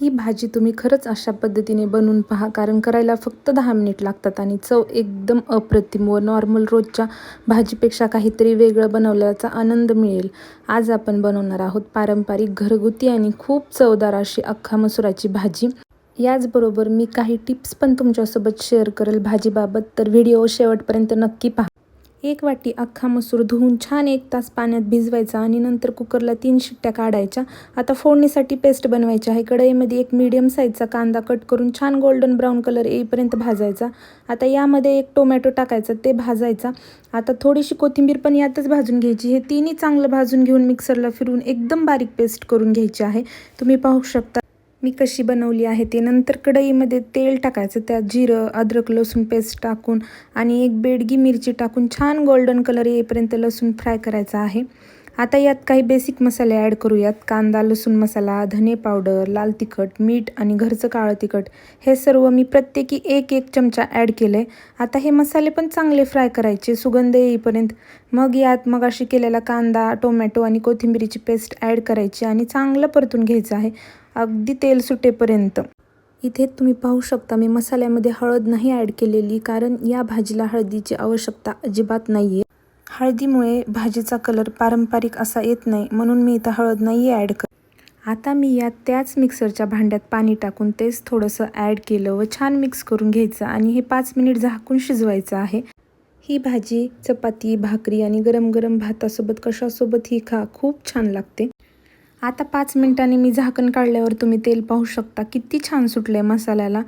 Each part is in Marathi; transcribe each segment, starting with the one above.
ही भाजी तुम्ही खरंच अशा पद्धतीने बनवून पहा कारण करायला फक्त दहा मिनिट लागतात आणि चव एकदम अप्रतिम व नॉर्मल रोजच्या भाजीपेक्षा काहीतरी वेगळं बनवल्याचा आनंद मिळेल. आज आपण बनवणार आहोत पारंपरिक घरगुती आणि खूप चवदार अशी अख्खा मसुराची भाजी. याचबरोबर मी काही टिप्स पण तुमच्यासोबत शेअर करेल. भाजीबाबत तर व्हिडिओ शेवटपर्यंत नक्की पहा. एक वाटी अख्खा मसूर धुवून छान एक तास पाण्यात भिजवायचा आणि नंतर कुकरला तीन शिट्ट्या काढायच्या. आता फोडणीसाठी पेस्ट बनवायची आहे. कढईमध्ये एक मीडियम साईजचा कांदा कट करून छान गोल्डन ब्राऊन कलर येईपर्यंत भाजायचा. आता यामध्ये एक टोमॅटो टाकायचा ते भाजायचा. आता थोडीशी कोथिंबीर पण यातच भाजून घ्यायची. हे तिन्ही चांगलं भाजून घेऊन मिक्सरला फिरून एकदम बारीक पेस्ट करून घ्यायची आहे. तुम्ही पाहू शकता. मी कशी बनवली आहे ते नंतर कढईमध्ये तेल टाकायचं त्यात जिरं अद्रक लसूण पेस्ट टाकून आणि एक बेडगी मिरची टाकून छान गोल्डन कलर येईपर्यंत लसूण फ्राय करायचा आहे. आता यात काही बेसिक मसाले ॲड करूयात. कांदा लसूण मसाला धने पावडर लाल तिखट मीठ आणि घरचं काळं तिखट. हे सर्व मी प्रत्येकी एक एक चमचा ॲड केलं आहे आता हे मसाले पण चांगले फ्राय करायचे. सुगंध येईपर्यंत. मग यात मग अशी केलेला कांदा टोमॅटो आणि कोथिंबिरीची पेस्ट ॲड करायची आणि चांगलं परतून घ्यायचं आहे. अगदी तेल सुटेपर्यंत. इथे तुम्ही पाहू शकता मी मसाल्यामध्ये हळद नाही ॲड केलेली कारण या भाजीला हळदीची आवश्यकता अजिबात नाही आहे हळदीमुळे भाजीचा कलर पारंपरिक असा येत नाही म्हणून मी इथं हळद नाही ॲड कर आता मी यात त्याच मिक्सरच्या भांड्यात पाणी टाकून तेच थोडंसं ॲड केलं व छान मिक्स करून घ्यायचं आणि हे पाच मिनिट झाकून शिजवायचं आहे. ही भाजी चपाती भाकरी आणि गरम गरम भातासोबत कशासोबत ही खा खूप छान लागते. आता पाच मिनिटांनी मी झाकण काढल्यावर तुम्ही तेल पाहू शकता किती छान सुटलं आहे मसाल्याला.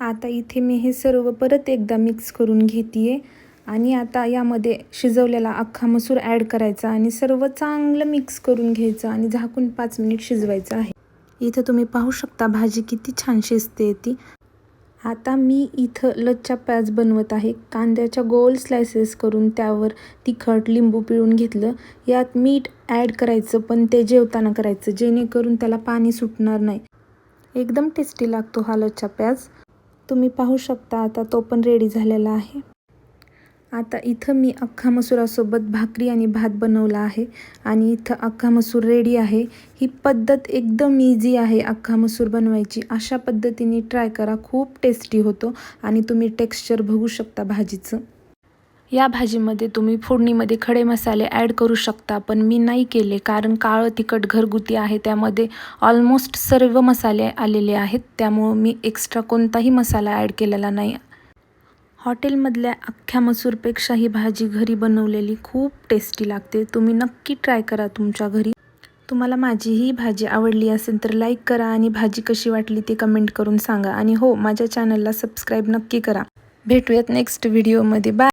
आता इथे मी हे सर्व परत एकदा मिक्स करून घेते आणि आता यामध्ये शिजवलेला अख्खा मसूर ॲड करायचा आणि सर्व चांगलं मिक्स करून घ्यायचं आणि झाकून पाच मिनिट शिजवायचं आहे. इथं तुम्ही पाहू शकता भाजी किती छान शिजते ती. आता मी इथं लच्चा प्याज बनवत आहे. कांद्याच्या गोल स्लायसेस करून त्यावर तिखट लिंबू पिळून घेतलं. यात मीठ ॲड करायचं पण ते जेवताना करायचं जेणेकरून त्याला पाणी सुटणार नाही. एकदम टेस्टी लागतो हा लच्चा प्याज. तुम्ही पाहू शकता आता तो पण रेडी झालेला आहे. आता इथं मी अख्खा मसुरासोबत भाकरी आणि भात बनवला आहे आणि इथं अख्खा मसूर रेडी आहे. ही पद्धत एकदम इझी आहे अख्खा मसूर बनवायची. अशा पद्धतीने ट्राय करा. खूप टेस्टी होतो आणि तुम्ही टेक्स्चर बघू शकता भाजीचं. या भाजीमध्ये तुम्ही फोडणीमध्ये खडे मसाले ॲड करू शकता पण मी नाही केले कारण काळं तिखट घरगुती आहे. त्यामध्ये ऑलमोस्ट सर्व मसाले आलेले आहेत. त्यामुळं मी एक्स्ट्रा कोणताही मसाला ॲड केलेला नाही. हॉटेलमधल्या अख्ख्या मसूरपेक्षा ही भाजी घरी बनवलेली खूप टेस्टी लागते. तुम्ही नक्की ट्राय करा तुमच्या घरी. तुम्हाला माझी ही भाजी आवडली असेल तर लाईक करा आणि भाजी कशी वाटली ते कमेंट करून सांगा. आणि हो माझ्या चॅनलला सबस्क्राईब नक्की करा. भेटूयात नेक्स्ट व्हिडिओमध्ये बाय